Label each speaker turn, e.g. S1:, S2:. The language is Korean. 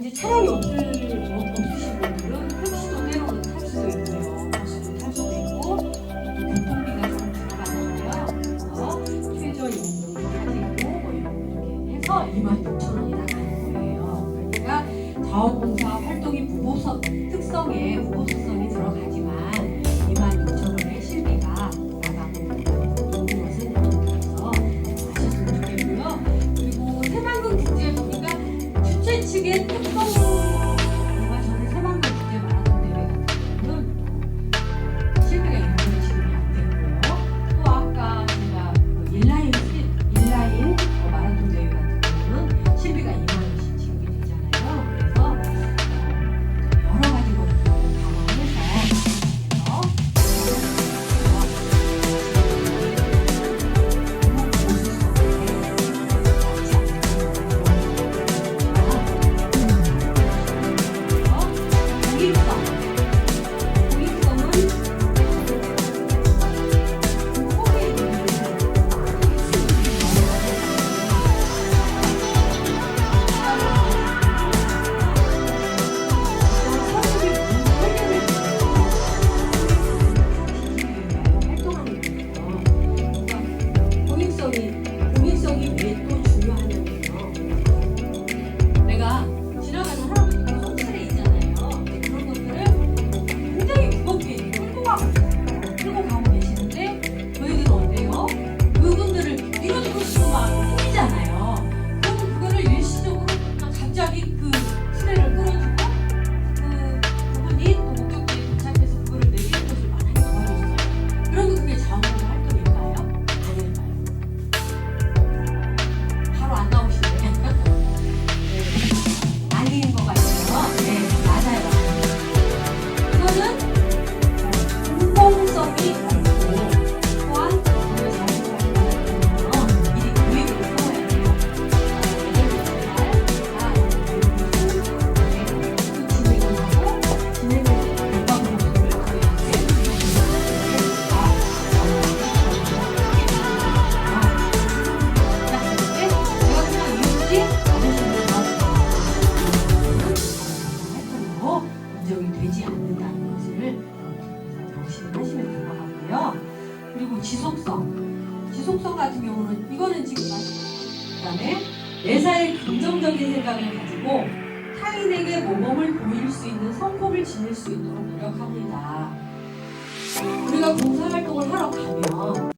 S1: 이제 차량이 없을 없으신 분들은 택시도 때로는 탈 수도 있고요. 버스도 탈 수도 있고 교통비가 좀. 그래서 최저 임금을 가지고 뭐 이렇게 해서 2만 6천 원이 나가는 거예요. 그러니까 자원봉사 활동이 무보서 특성에 무보수성이 들어가지만 2만 측의 특 인정이 되지 않는다는 것을 명심을 하시면 될 것 같고요. 그리고 지속성. 지속성 같은 경우는 이거는 지금 그다음에 매사에 긍정적인 생각을 가지고 타인에게 모범을 보일 수 있는 성품을 지닐 수 있도록 노력합니다. 우리가 봉사활동을 하러 가면